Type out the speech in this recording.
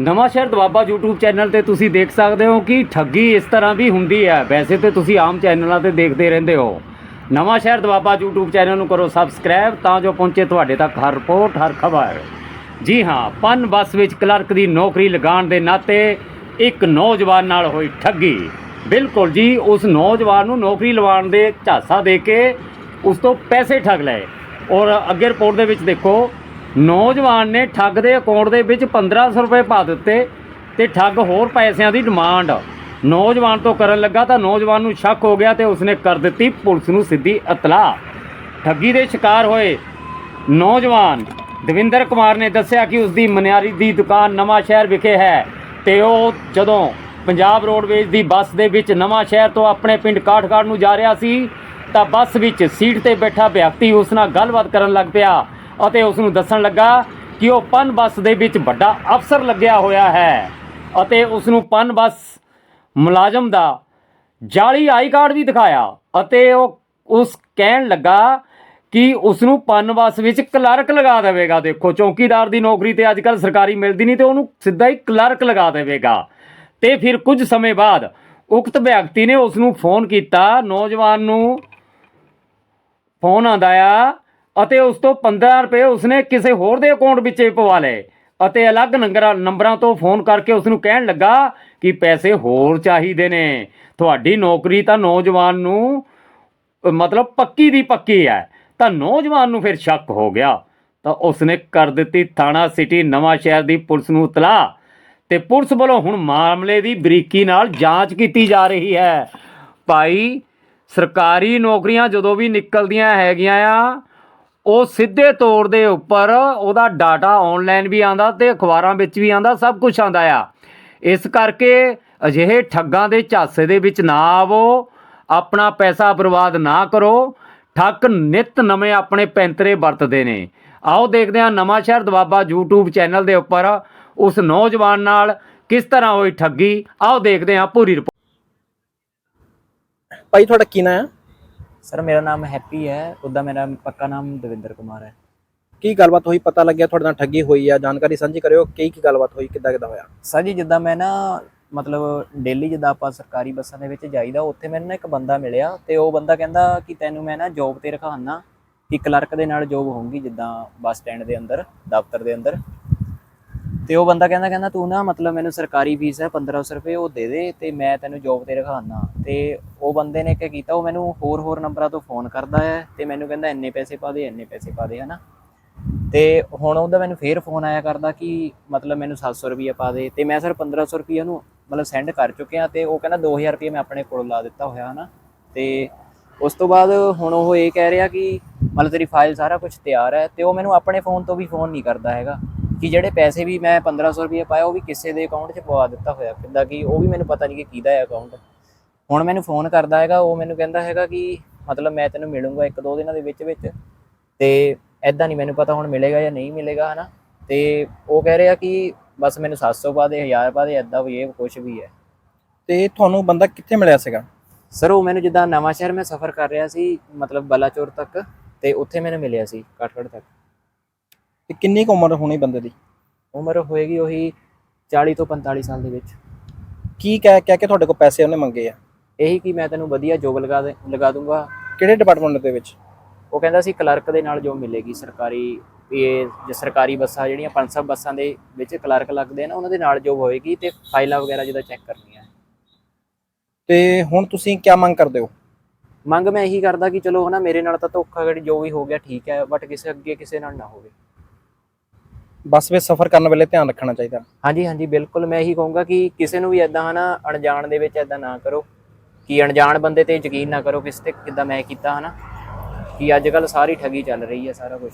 ਨਵਾਂ ਸ਼ਹਿਰ Doaba YouTube channel ਤੇ ਤੁਸੀਂ ਦੇਖ ਸਕਦੇ ਹੋ ਕਿ ਠੱਗੀ ਇਸ ਤਰ੍ਹਾਂ ਵੀ ਹੁੰਦੀ ਹੈ। ਵੈਸੇ ਤੇ ਤੁਸੀਂ ਆਮ ਚੈਨਲਾਂ ਤੇ ਦੇਖਦੇ ਰਹਿੰਦੇ ਹੋ। ਨਵਾਂ ਸ਼ਹਿਰ ਦਵਾਬਾ YouTube ਚੈਨਲ ਨੂੰ ਕਰੋ ਸਬਸਕ੍ਰਾਈਬ ਤਾਂ ਜੋ ਪਹੁੰਚੇ ਤੁਹਾਡੇ ਤੱਕ ਹਰ ਰਿਪੋਰਟ, ਹਰ ਖਬਰ। ਜੀ ਹਾਂ, ਪਨ ਬੱਸ ਵਿੱਚ ਕਲਰਕ ਦੀ ਨੌਕਰੀ ਲਗਾਉਣ ਦੇ ਨਾਤੇ ਇੱਕ ਨੌਜਵਾਨ ਨਾਲ ਹੋਈ ਠੱਗੀ। ਬਿਲਕੁਲ ਜੀ, ਉਸ ਨੌਜਵਾਨ ਨੂੰ ਨੌਕਰੀ ਲਵਾਉਣ ਦੇ ਝਾਂਸਾ ਦੇ ਕੇ ਉਸ ਤੋਂ ਪੈਸੇ ਠੱਗ ਲਏ। ਔਰ ਅੱਗੇ ਰਿਪੋਰਟ ਦੇ ਵਿੱਚ ਦੇਖੋ ਨੌਜਵਾਨ ਨੇ ਠੱਗ ਦੇ ਅਕਾਊਂਟ ਦੇ ਵਿੱਚ 1500 ਰੁਪਏ ਪਾ ਦਿੱਤੇ ਤੇ ਠੱਗ ਹੋਰ ਪੈਸਿਆਂ ਦੀ ਡਿਮਾਂਡ। ਨੌਜਵਾਨ ਤੋਂ ਕਰਨ ਲੱਗਾ ਤਾਂ ਨੌਜਵਾਨ ਨੂੰ ਸ਼ੱਕ ਹੋ ਗਿਆ ਤੇ ਉਸਨੇ ਕਰ ਦਿੱਤੀ ਪੁਲਿਸ ਨੂੰ ਸਿੱਧੀ ਇਤਲਾਹ। ਠੱਗੀ ਦੇ ਸ਼ਿਕਾਰ ਹੋਏ ਨੌਜਵਾਨ ਦਵਿੰਦਰ ਕੁਮਾਰ ਨੇ ਦੱਸਿਆ ਕਿ ਉਸ ਦੀ ਮਨਿਆਰੀ ਦੀ ਦੁਕਾਨ ਨਵਾਂ ਸ਼ਹਿਰ ਵਿਖੇ ਹੈ ਤੇ ਉਹ ਜਦੋਂ ਪੰਜਾਬ ਰੋਡਵੇਜ਼ ਦੀ ਬੱਸ ਦੇ ਵਿੱਚ ਨਵਾਂ ਸ਼ਹਿਰ ਤੋਂ ਆਪਣੇ ਪਿੰਡ ਕਾਠਗੜ੍ਹ ਨੂੰ ਜਾ ਰਿਹਾ ਸੀ ਤਾਂ ਬੱਸ ਵਿੱਚ ਸੀਟ ਤੇ ਬੈਠਾ ਵਿਅਕਤੀ ਉਸ ਨਾਲ ਗੱਲਬਾਤ ਕਰਨ ਲੱਗ ਪਿਆ। ਅਤੇ ਉਸ ਨੂੰ ਦੱਸਣ ਲੱਗਾ ਕਿ ਉਹ ਪਨ ਬੱਸ ਦੇ ਵਿੱਚ ਵੱਡਾ ਅਫਸਰ ਲੱਗਿਆ ਹੋਇਆ ਹੈ ਅਤੇ ਉਸ ਨੂੰ ਪਨ ਬੱਸ ਮੁਲਾਜ਼ਮ ਦਾ ਜਾਲੀ ਆਈ ਕਾਰਡ ਵੀ ਦਿਖਾਇਆ ਅਤੇ ਉਹ ਉਸ ਕਹਿਣ ਲੱਗਾ ਕਿ ਉਸ ਨੂੰ ਬੱਸ ਵਿੱਚ ਕਲਰਕ ਲਗਾ ਦੇਵੇਗਾ। ਦੇਖੋ, ਚੌਕੀਦਾਰ ਦੀ ਨੌਕਰੀ ਤੇ ਅੱਜ ਕੱਲ ਸਰਕਾਰੀ ਮਿਲਦੀ ਨਹੀਂ ਤੇ ਉਹਨੂੰ ਸਿੱਧਾ ਹੀ ਕਲਰਕ ਲਗਾ ਦੇਵੇਗਾ। ਤੇ ਫਿਰ ਕੁਝ ਸਮੇਂ ਬਾਅਦ ਉਕਤ ਵਿਅਕਤੀ ਨੇ ਉਸ ਨੂੰ ਫੋਨ ਕੀਤਾ। ਨੌਜਵਾਨ ਨੂੰ ਫੋਨ ਆਂਦਾ ਆ ਅਤੇ ਉਸ ਤੋਂ 15 ਰੁਪਏ ਉਸਨੇ ਕਿਸੇ ਹੋਰ ਦੇ ਅਕਾਊਂਟ ਵਿੱਚ ਪਵਾ ਲਏ। ਅਤੇ ਅਲੱਗ ਨੰਬਰਾਂ ਨੰਬਰਾਂ ਤੋਂ ਫੋਨ ਕਰਕੇ ਉਸ ਨੂੰ ਕਹਿਣ ਲੱਗਾ ਕਿ ਪੈਸੇ ਹੋਰ ਚਾਹੀਦੇ ਨੇ। ਤੁਹਾਡੀ ਨੌਕਰੀ ਤਾਂ ਨੌਜਵਾਨ ਨੂੰ ਮਤਲਬ ਪੱਕੀ ਦੀ ਪੱਕੀ ਹੈ। ਤਾਂ ਨੌਜਵਾਨ ਨੂੰ ਫਿਰ ਸ਼ੱਕ ਹੋ ਗਿਆ। ਤਾਂ ਉਸਨੇ ਕਰ ਦਿੱਤੀ ਥਾਣਾ ਸਿਟੀ ਨਵਾਂ ਸ਼ਹਿਰ ਦੀ ਪੁਲਿਸ ਨੂੰ ਇਤਲਾਹ। ਤੇ ਪੁਲਿਸ ਵੱਲੋਂ ਹੁਣ ਮਾਮਲੇ ਦੀ ਬਰੀਕੀ ਨਾਲ ਜਾਂਚ ਕੀਤੀ ਜਾ ਰਹੀ ਹੈ। ਭਾਈ, ਸਰਕਾਰੀ ਨੌਕਰੀਆਂ ਜਦੋਂ ਵੀ ਨਿਕਲਦੀਆਂ ਹੈਗੀਆਂ ਆ ਉਹ ਸਿੱਧੇ ਤੌਰ ਦੇ ਉੱਪਰ ਉਹਦਾ ਡਾਟਾ ਆਨਲਾਈਨ ਵੀ ਆਂਦਾ ਤੇ ਅਖਬਾਰਾਂ ਵਿੱਚ ਵੀ ਆਂਦਾ ਸਭ ਕੁਝ ਆਂਦਾ ਆ। ਇਸ ਕਰਕੇ ਅਜਿਹੇ ਠੱਗਾਂ ਦੇ ਝਾਸੇ ਦੇ ਵਿੱਚ ਨਾ ਆਵੋ, ਆਪਣਾ ਪੈਸਾ ਬਰਬਾਦ ਨਾ ਕਰੋ। ਠੱਗ ਨਿਤ ਨਵੇਂ ਆਪਣੇ ਪੈਂਤਰੇ ਵਰਤਦੇ ਨੇ। ਆਓ ਦੇਖਦੇ ਹਾਂ ਨਵਾਂ ਸ਼ਹਿਰ ਦਵਾਬਾ YouTube ਚੈਨਲ ਦੇ ਉੱਪਰ ਉਸ ਨੌਜਵਾਨ ਨਾਲ ਕਿਸ ਤਰ੍ਹਾਂ ਹੋਈ ਠੱਗੀ। ਆਓ ਦੇਖਦੇ ਹਾਂ ਪੂਰੀ ਰਿਪੋਰਟ ਭਾਈ, ਤੁਹਾਡਾ ਕੀ ਨਾਂ ਹੈ ਸਰ ਮੇਰਾ ਨਾਮ ਹੈਪੀ ਹੈ ਉੱਦਾਂ ਮੇਰਾ ਪੱਕਾ ਨਾਮ ਦਵਿੰਦਰ ਕੁਮਾਰ ਹੈ। ਕੀ ਗੱਲਬਾਤ ਹੋਈ? ਪਤਾ ਲੱਗਿਆ ਤੁਹਾਡੇ ਨਾਲ ਠੱਗੀ ਹੋਈ ਆ ਜਾਣਕਾਰੀ ਸਾਂਝੀ ਕਰਿਓ ਕੀ ਕੀ ਗੱਲਬਾਤ ਹੋਈ ਕਿੱਦਾਂ ਕਿੱਦਾਂ ਹੋਇਆ? ਸਰ ਜੀ ਜਿੱਦਾਂ ਮੈਂ ਨਾ ਮਤਲਬ ਡੇਲੀ ਜਿੱਦਾਂ ਆਪਾਂ ਸਰਕਾਰੀ ਬੱਸਾਂ ਦੇ ਵਿੱਚ ਜਾਈਦਾ ਉੱਥੇ ਮੈਨੂੰ ਨਾ ਇੱਕ ਬੰਦਾ ਮਿਲਿਆ ਤੇ ਉਹ ਬੰਦਾ ਕਹਿੰਦਾ ਕਿ ਤੈਨੂੰ ਮੈਂ ਨਾ ਜੋਬ ਤੇ ਰਖਾਉਣਾ ਕਿ ਕਲਰਕ ਦੇ ਨਾਲ ਜੋਬ ਹੋਊਗੀ ਜਿੱਦਾਂ ਬੱਸ ਸਟੈਂਡ ਦੇ ਅੰਦਰ ਦਫ਼ਤਰ ਦੇ ਅੰਦਰ। ਤੇ ਉਹ ਬੰਦਾ ਕਹਿੰਦਾ ਕਹਿੰਦਾ ਤੂੰ ਨਾ ਮਤਲਬ ਮੈਨੂੰ ਸਰਕਾਰੀ ਫੀਸ ਹੈ 1500 ਰੁਪਏ, ਉਹ ਦੇ ਦੇ ਤੇ ਮੈਂ ਤੈਨੂੰ ਜੋਬ ਤੇ ਰਖਾਉਣਾ ਤੇ ਉਹ ਬੰਦੇ ਨੇ ਕੀ ਕੀਤਾ, ਉਹ ਮੈਨੂੰ ਹੋਰ ਹੋਰ ਨੰਬਰਾਂ ਤੋਂ ਫੋਨ ਕਰਦਾ ਹੈ ਤੇ ਮੈਨੂੰ ਕਹਿੰਦਾ, ਇੰਨੇ ਪੈਸੇ ਪਾ ਦੇ, ਇੰਨੇ ਪੈਸੇ ਪਾ ਦੇ, ਹਨਾ? ਤੇ ਹੁਣ ਉਹਦਾ ਮੈਨੂੰ ਫੇਰ ਫੋਨ ਆਇਆ ਕਰਦਾ ਕਿ ਮਤਲਬ ਮੈਨੂੰ 700 ਰੁਪਏ ਪਾ ਦੇ ਤੇ ਮੈਂ ਸਰ 1500 ਰੁਪਏ ਉਹਨੂੰ ਮਤਲਬ ਸੈਂਡ ਕਰ ਚੁੱਕਿਆ ਤੇ ਉਹ ਕਹਿੰਦਾ 2000 ਰੁਪਏ ਮੈਂ ਆਪਣੇ ਕੋਲ ਲਾ ਦਿੱਤਾ ਹੋਇਆ, ਹਨਾ? ਤੇ ਉਸ ਤੋਂ ਬਾਅਦ ਹੁਣ ਉਹ ਇਹ ਕਹਿ ਰਿਹਾ ਕਿ ਮਤਲਬ ਤੇਰੀ ਫਾਈਲ ਸਾਰਾ ਕੁਝ ਤਿਆਰ ਹੈ ਤੇ ਉਹ ਮੈਨੂੰ ਆਪਣੇ ਫੋਨ ਤੋਂ ਵੀ ਫੋਨ ਨਹੀਂ ਕਰਦਾ ਹੈਗਾ। ਕਿ ਜਿਹੜੇ ਪੈਸੇ ਵੀ ਮੈਂ 1500 ਰੁਪਏ ਪਾਇਆ ਉਹ ਵੀ ਕਿਸੇ ਦੇ ਅਕਾਊਂਟ 'ਚ ਪਵਾ ਦਿੱਤਾ ਹੋਇਆ। ਕਿੱਦਾਂ ਕਿ ਉਹ ਵੀ ਮੈਨੂੰ ਪਤਾ ਨਹੀਂ ਕਿ ਕਿਹਦਾ ਹੈ ਅਕਾਊਂਟ ਹੁਣ ਮੈਨੂੰ ਫੋਨ ਕਰਦਾ ਹੈਗਾ ਉਹ ਮੈਨੂੰ ਕਹਿੰਦਾ ਹੈਗਾ ਕਿ ਮਤਲਬ ਮੈਂ ਤੈਨੂੰ ਮਿਲੂੰਗਾ ਇੱਕ ਦੋ ਦਿਨਾਂ ਦੇ ਵਿੱਚ ਵਿੱਚ ਤੇ ਐਦਾਂ ਨਹੀਂ ਮੈਨੂੰ ਪਤਾ ਹੁਣ ਮਿਲੇਗਾ ਜਾਂ ਨਹੀਂ ਮਿਲੇਗਾ ਹਨਾ? ਤੇ ਉਹ ਕਹਿ ਰਿਹਾ ਕਿ ਬਸ ਮੈਨੂੰ 700 ਪਾ ਦੇ 1000 ਪਾ ਦੇ ਐਦਾਂ ਵੀ ਇਹ ਕੁਝ ਵੀ ਹੈ। ਤੇ ਤੁਹਾਨੂੰ ਬੰਦਾ ਕਿੱਥੇ ਮਿਲਿਆ ਸੀਗਾ? ਸਰ ਉਹ ਮੈਨੂੰ ਜਿੱਦਾਂ ਨਵਾਂ ਸ਼ਹਿਰ ਮੈਂ ਸਫ਼ਰ ਕਰ ਰਿਹਾ ਸੀ ਮਤਲਬ ਬਲਾਚੌਰ ਤੱਕ ਤੇ ਉੱਥੇ ਮੈਨੂੰ ਮਿਲਿਆ ਸੀ ਕਾਠਗੜ੍ਹ ਤੱਕ। ਤੇ ਕਿੰਨੀ ਕੁ ਉਮਰ ਹੋਣੀ ਬੰਦੇ ਦੀ? ਉਮਰ ਹੋਏਗੀ ਉਹੀ 40 ਤੋਂ 45 ਸਾਲ ਦੇ ਵਿੱਚ। ਕੀ ਕਹਿ ਕਹਿ ਕੇ ਤੁਹਾਡੇ ਕੋਲ ਪੈਸੇ ਉਹਨੇ ਮੰਗੇ ਆ? ਇਹੀ ਕਿ ਮੈਂ ਤੈਨੂੰ ਵਧੀਆ ਜੋਬ ਲਗਾ ਦੇ ਲਗਾ ਦੂੰਗਾ। ਕਿਹੜੇ ਡਿਪਾਰਟਮੈਂਟ ਦੇ ਵਿੱਚ? ਉਹ ਕਹਿੰਦਾ ਸੀ ਕਲਰਕ ਦੇ ਨਾਲ ਜੋ ਮਿਲੇਗੀ ਸਰਕਾਰੀ ਇਹ ਜੇ ਸਰਕਾਰੀ ਬੱਸਾਂ ਜਿਹੜੀਆਂ ਪੰਜ ਸੌ ਬੱਸਾਂ ਦੇ ਵਿੱਚ ਕਲਰਕ ਲੱਗਦੇ ਆ ਨਾ ਉਹਨਾਂ ਦੇ ਨਾਲ ਜੋਬ ਹੋਏਗੀ ਤੇ ਫਾਈਲਾਂ ਵਗੈਰਾ ਜਿਹਦਾ ਚੈੱਕ ਕਰਨੀਆਂ। ਤੇ ਹੁਣ ਤੁਸੀਂ ਕੀ ਮੰਗ ਕਰਦੇ ਹੋ? ਮੰਗ ਮੈਂ ਇਹੀ ਕਰਦਾ ਕਿ ਚਲੋ ਹਨਾ ਮੇਰੇ ਨਾਲ ਤਾਂ ਧੋਖਾ ਗੜੀ ਜੋ ਵੀ ਹੋ ਗਿਆ ਠੀਕ ਹੈ ਬਟ ਕਿਸੇ ਅੱਗੇ ਕਿਸੇ ਨਾਲ ਨਾ ਹੋਵੇ। ਬੱਸ ਵਿੱਚ ਸਫ਼ਰ ਕਰਨ ਵੇਲੇ ਧਿਆਨ ਰੱਖਣਾ ਚਾਹੀਦਾ। ਹਾਂਜੀ ਹਾਂਜੀ, ਬਿਲਕੁਲ। ਮੈਂ ਇਹੀ ਕਹੂੰਗਾ ਕਿ ਕਿਸੇ ਨੂੰ ਵੀ ਐਦਾਂ ਹਨਾ, ਅਣਜਾਣ ਦੇ ਵਿੱਚ ਐਦਾਂ ਨਾ ਕਰੋ। ਕਿ ਅਣਜਾਣ ਬੰਦੇ ਤੇ ਯਕੀਨ ਨਾ ਕਰੋ ਕਿਸ ਤੇ, ਕਿੱਦਾਂ ਮੈਂ ਕੀਤਾ ਹਨਾ। ਕਿ ਅੱਜ ਕੱਲ ਸਾਰੀ ਠੱਗੀ ਚੱਲ ਰਹੀ ਹੈ ਸਾਰਾ ਕੁਝ